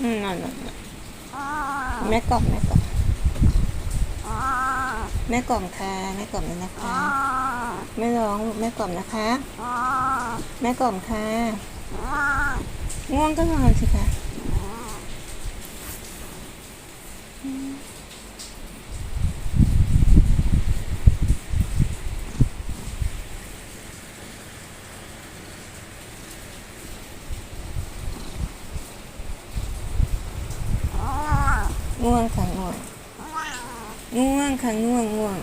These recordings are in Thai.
อืมนั่แม่กล่องแม่กล่องแม่กล่องค่ะแม่กล่องเลยนะคะแม่ร้องแม่กล่องนะคะแม่กล่องค่ะง่วงก็นอนสิคะ ง่วงค่ะง่วง ง่วงค่ะง่วงง่วง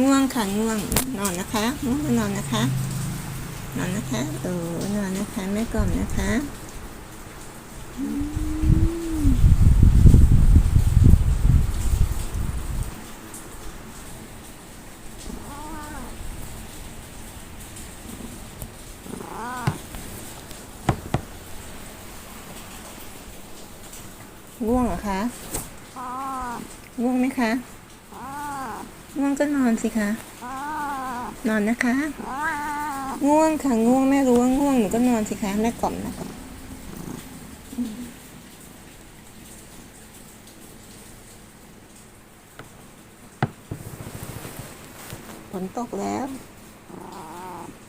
ง่วงค่ะง่วง นอนนะคะง่วงนอนนะคะ นอนนะคะ เออนอนนะคะ แม่กล่อมนะคะ ง่วงเหรอคะ ง่วงไหมคะ ง่วงก็นอนสิคะ นอนนะคะ ง่วงค่ะ ง่วงแม่รู้ว่าง่วงหนูก็นอนสิคะ แม่กล่อมนะคะ นตกแล้ว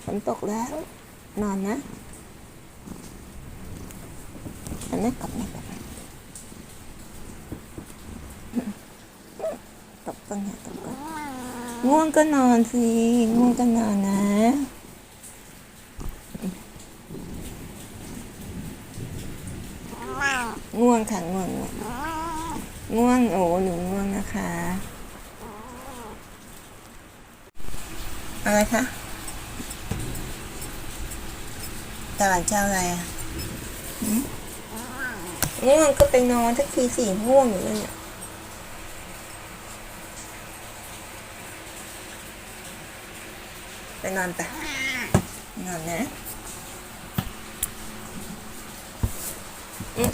ฝนตกแล้ว นอนนะแต่แม่กล่อมแม่กล่อมตกต้นเนี่ยตกต้นง่วงก็นอนสิง่วงก็นอนนะง่วงค่ะง่วงง่วงง่วงโอ้หนูง่วงนะคะ อะไรคะ ตลาดเจ้าอะไรอะนี่มันก็ไปนอนทักทีสี่ม่วงอยู่นั่นี่ยไปนอนไปนอนนะอืม